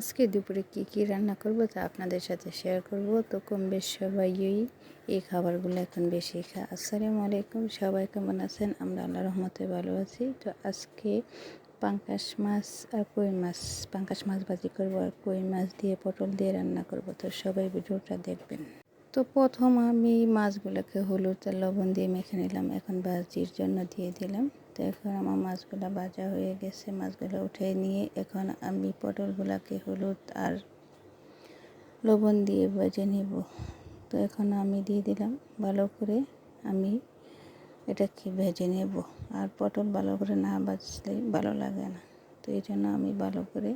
আজকে দুপুরে কি কি রান্না করব তা আপনাদের সাথে শেয়ার করব। তো কম বেশ সবাই এই খাবারগুলো এখন বেশি খায়। আসসালামু আলাইকুম, সবাই কেমন আছেন? আমরা আল্লাহ রহমতে ভালো আছি। তো আজকে পাঙ্কাশ মাছ আর কই মাছ, পাঙ্কাশ মাছ ভাজি করব আর কই মাছ দিয়ে পটল দিয়ে রান্না করব। তো সবাই ভিডিওটা দেখবেন। তো প্রথম আমি মাছগুলোকে হলুদ আর লবণ দিয়ে মেখে নিলাম। এখন ভাজির জন্য দিয়ে দিলাম। তো এখন আমার মাছগুলো ভাজা হয়ে গেছে, মাছগুলো উঠে নিয়ে এখন আমি পটলগুলোকে হলুদ আর লবণ দিয়ে ভেজে নেব। তো এখন আমি দিয়ে দিলাম ভালো করে, আমি এটাকে ভেজে নেব। আর পটল ভালো করে না বাজলে ভালো লাগে না, তো এই জন্য আমি ভালো করে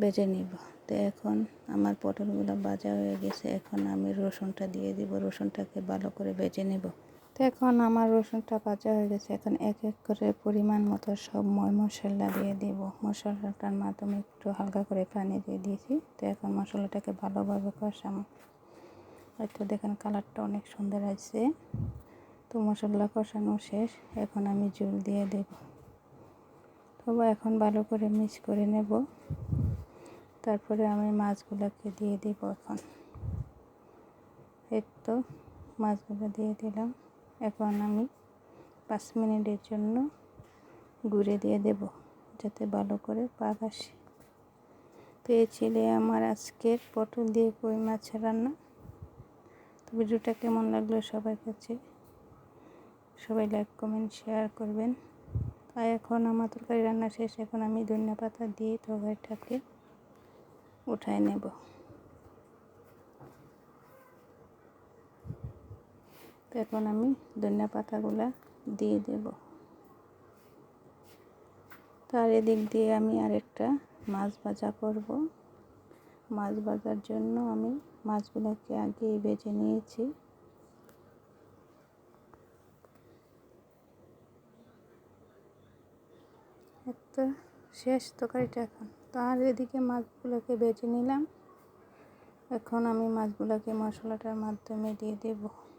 ভেজে নিব। তো এখন আমার পটলগুলো ভাজা হয়ে গেছে, এখন আমি রসুনটা দিয়ে দিব, রসুনটাকে ভালো করে ভেজে নেব। তো এখন আমার রসুনটা ভাজা হয়ে গেছে, এখন এক এক করে পরিমাণ মতো সব ময় মশলা দিয়ে দিব। মশলাটার মাধ্যমে একটু হালকা করে পানি দিয়ে দিয়েছি। তো এখন মশলাটাকে ভালোভাবে কষাম হয়তো দেখেন কালারটা অনেক সুন্দর আছে তো মশলা কষানো শেষ, এখন আমি জল দিয়ে দেব। তবে এখন ভালো করে মিক্স করে নেব। তারপরে আমি মাছগুলোকে দিয়ে দিব এখন। এই তো, মাছগুলো দিয়ে দিলাম। এখন আমি পাঁচ মিনিটের জন্য গুঁড়ে দিয়ে দেব, যাতে ভালো করে পাক আসে। তো এই ছেলে আমার আজকের পটল দিয়ে কই মাছ রান্না। তো ভিডিওটা কেমন লাগল সবার কাছে সবাই লাইক কমেন্ট শেয়ার করবেন। তাই এখন আমার তরকারি রান্না শেষ, এখন আমি ধনিয়া পাতা দিয়ে তরকারিটাকে উঠায় নেব। তো এখন আমি ধনিয়া পাতাগুলো দিয়ে দেব। তার এদিক দিয়ে আমি আরেকটা মাছ ভাজা করব। মাছ ভাজার জন্য আমি মাছগুলোকে আগে বেজে নিয়েছি। একটা শেষ তরকারিটা এখন। তার এদিকে মাছগুলোকে বেজে নিলাম। এখন আমি মাছগুলোকে মশলাটার মাধ্যমে দিয়ে দেব। তো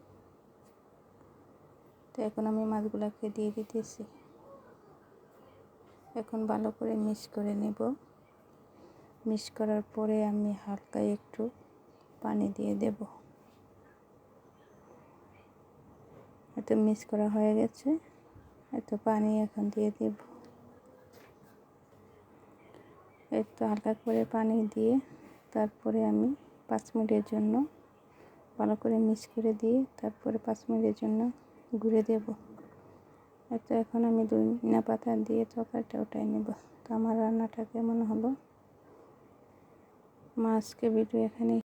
এখন আমি মাছগুলোকে দিয়ে দিতেছি। এখন ভালো করে মিক্স করে নেব। মিক্স করার পরে আমি হালকা একটু পানি দিয়ে দেব। এত মিক্স করা হয়ে গেছে, এত পানি এখন দিয়ে দেব। একটু হালকা করে পানি দিয়ে তারপরে আমি পাঁচ মিনিটের জন্য ভালো করে মিক্স করে দিয়ে তারপরে পাঁচ মিনিটের জন্য ঘুরে দেব। তো এখন আমি দুইনা পাতা দিয়ে তরকারিটা ওটাই নেব। তো আমার রান্নাটা কেমন হলো? মা আজকে ভিডিও এখানেই